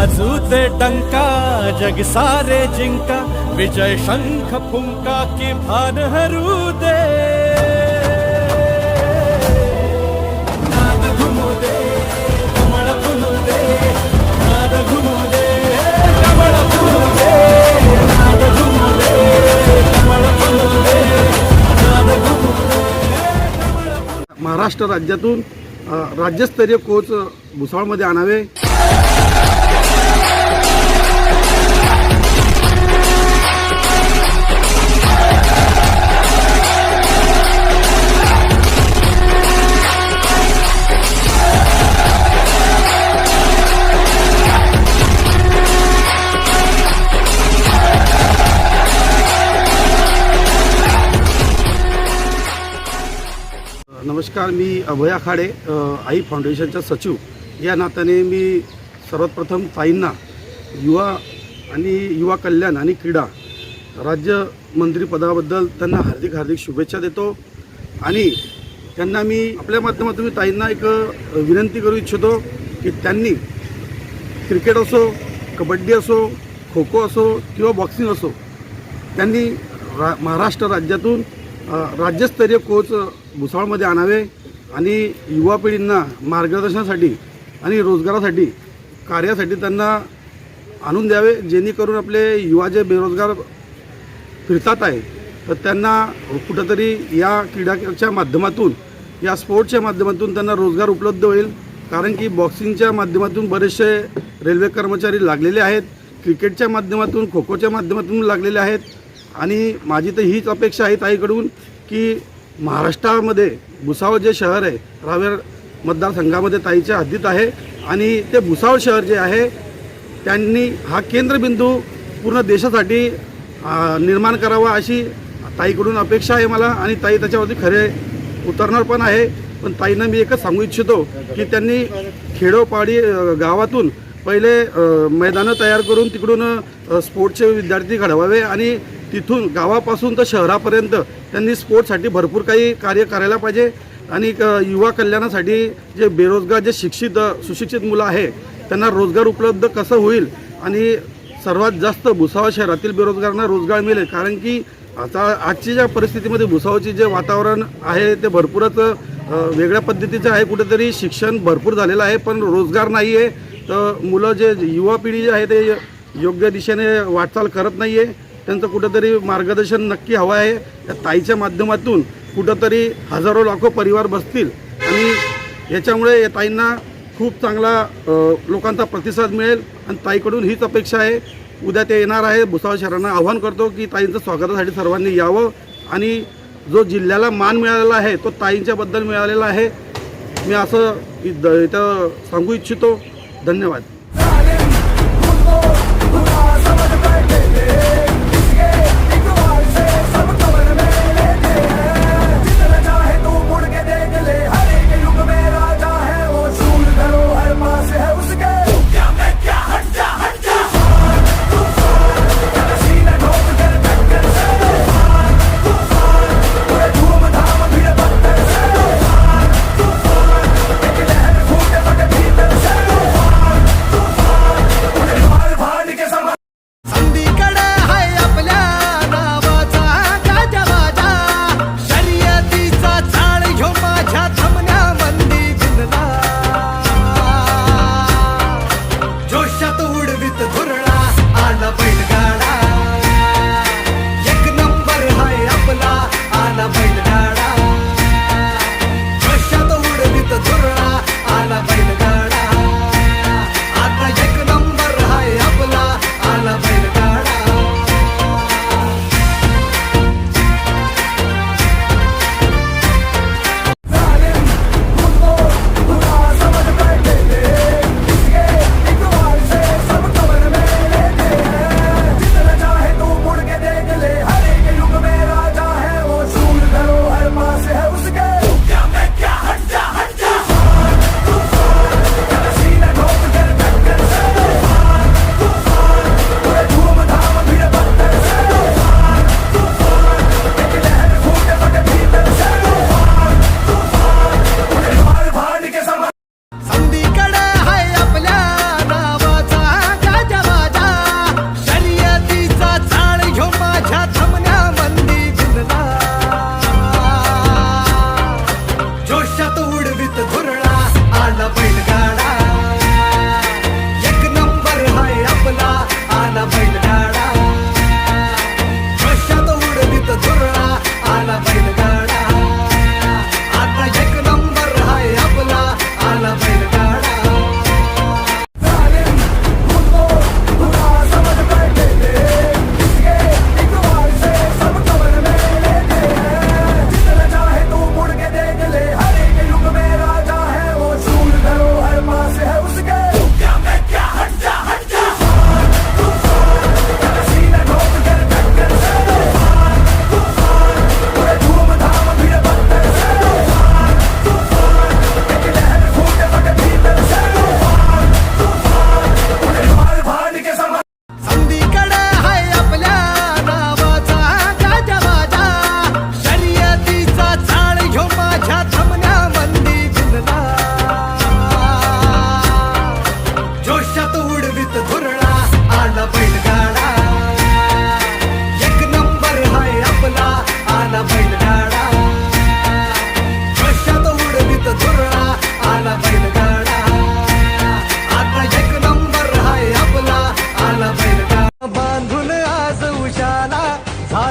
बाजूचे टंका जग सारे जिंका विजय शंख फुंका की भान हरू दे। महाराष्ट्र राज्यातून राज्यस्तरीय कोच भुसाळमध्ये आणावे. नमस्कार मी अभय आखाडे आई फाउंडेशनचा सचिव. या नात्याने मी सर्वात प्रथम ताईंना युवा आणि युवा कल्याण आणि क्रीडा राज्यमंत्रीपदाबद्दल त्यांना हार्दिक हार्दिक शुभेच्छा देतो आणि त्यांना मी आपल्या माध्यमातून मी ताईंना एक विनंती करू इच्छितो की त्यांनी क्रिकेट असो कबड्डी असो खो खो असो किंवा बॉक्सिंग असो त्यांनी रा महाराष्ट्र राज्यातून राज्यस्तरीय कोच भुसावळमध्ये आणावे आणि युवा पिढींना मार्गदर्शनासाठी आणि रोजगारासाठी कार्यासाठी त्यांना आणून द्यावे जेणेकरून आपले युवा जे बेरोजगार फिरतात आहे तर त्यांना कुठंतरी या क्रीडाच्या माध्यमातून या स्पोर्ट्सच्या माध्यमातून त्यांना रोजगार उपलब्ध होईल. कारण की बॉक्सिंगच्या माध्यमातून बरेचसे रेल्वे कर्मचारी लागलेले आहेत क्रिकेटच्या माध्यमातून खो खोच्या माध्यमातून लागलेले आहेत. आणि माझी तर हीच अपेक्षा आहे ताईकडून की महाराष्ट्रामध्ये भुसावळ जे शहर आहे रावेर मतदारसंघामध्ये ताईच्या हद्दीत आहे आणि ते भुसावळ शहर जे आहे त्यांनी हा केंद्रबिंदू पूर्ण देशासाठी निर्माण करावा अशी ताईकडून अपेक्षा आहे मला आणि ताई त्याच्यावरती खरे उतरणार पण आहे. पण ताईनं मी एकच सांगू इच्छितो की त्यांनी खेडोपाडी गावातून पहिले मैदानं तयार करून तिकडून स्पोर्ट्सचे विद्यार्थी घडवावे आणि तिथून गावापासून तर शहरापर्यंत त्यांनी स्पोर्ट्ससाठी भरपूर काही कार्य करायला पाहिजे. आणि युवा कल्याणासाठी जे बेरोजगार जे शिक्षित सुशिक्षित मुलं आहे त्यांना रोजगार उपलब्ध कसं होईल? आणि सर्वात जास्त भुसावळ शहरातील बेरोजगारांना रोजगार मिळेल. कारण की आता आजची ज्या परिस्थितीमध्ये भुसावळची जे वातावरण आहे ते भरपूरच वेगळ्या पद्धतीचं आहे. कुठेतरी शिक्षण भरपूर झालेलं आहे पण रोजगार नाही आहे तर मुलं जे युवा पिढी जे आहे ते योग्य दिशेने वाटचाल करत नाही आहे त्यांचं कुठंतरी मार्गदर्शन नक्की हवं आहे. या ताईच्या माध्यमातून कुठंतरी हजारो लाखो परिवार बसतील. आणि याच्यामुळे या ताईंना खूप चांगला लोकांचा प्रतिसाद मिळेल. आणि ताईकडून हीच अपेक्षा आहे. उद्या ते येणार आहे. भुसावळ शहरांना आव्हान करतो की ताईंचं स्वागतासाठी सर्वांनी यावं. आणि जो जिल्ह्याला मान मिळालेला आहे तो ताईंच्याबद्दल मिळालेला आहे. मी असं इथं सांगू इच्छितो. धन्यवाद.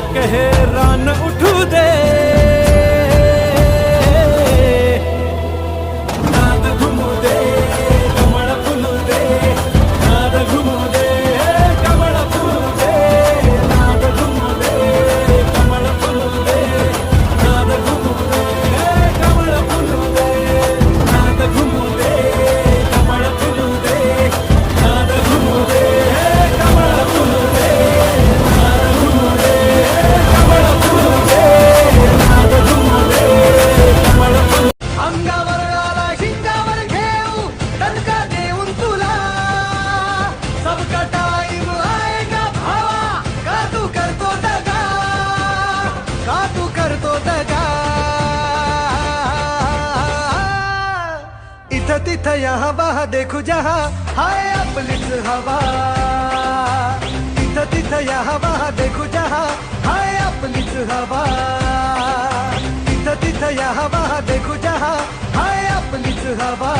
ਕਹੇ ਰਨ यहाँ बहा देखू जहा हाय आपलीच हवा। इथं तिथं यहाँ बहा देखू जहा हाय आपलीच हवा। इथं तिथं या हवा देखू जहा हाय आपलीच हवा।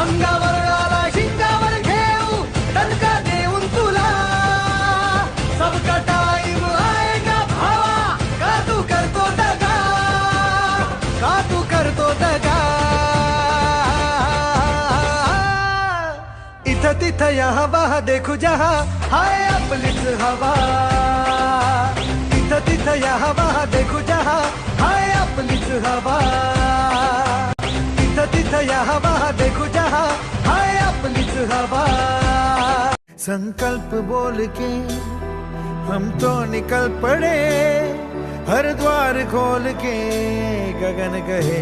अंगावर आला, शिंगावर घेऊ, दणका देऊन तुला। का तू करतो दगा? तू करतो दगा? इथं तिथं या हवा देखू जहा। हाय आपलीच हवा। इथं तिथं या हवा देखू जहा। हाय आपलीच हवा। इथं तिथं या हवा देखू जहा। हाय आपलीच हवा। संकल्प बोल के हम तो निकल पड़े। हर द्वार खोल के गगन कहे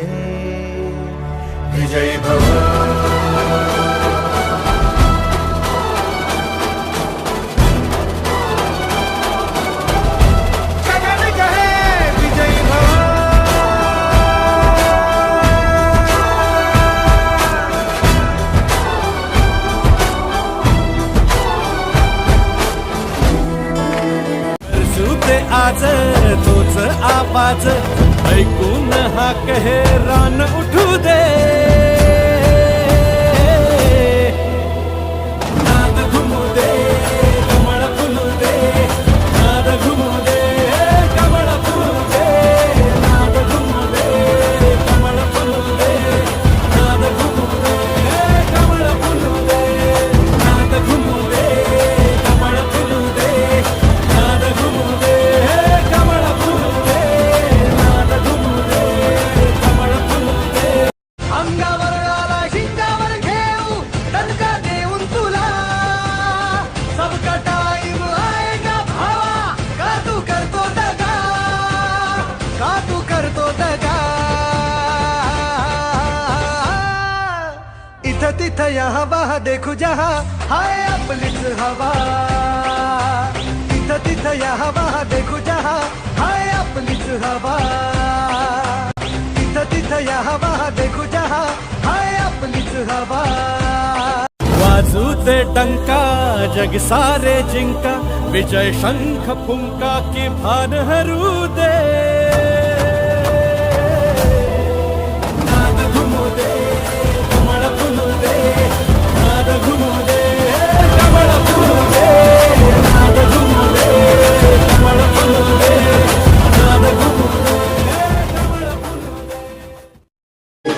विजय भव आवाज तोच आवाज ऐकून हा कहे रान उठू दे. तिथं यहाँ, वहाँ देखू जहा। हाय आपलीच हवा। इथं तिथं यहाँ, वहाँ देखू जहा। हाय आपलीच हवा। इथं तिथं यहाँ, वहाँ देखू जहा। हाय आपलीच हवा। वाजू ते जग सारे जिंका। विजय शंख फुंका की भान हरू दे।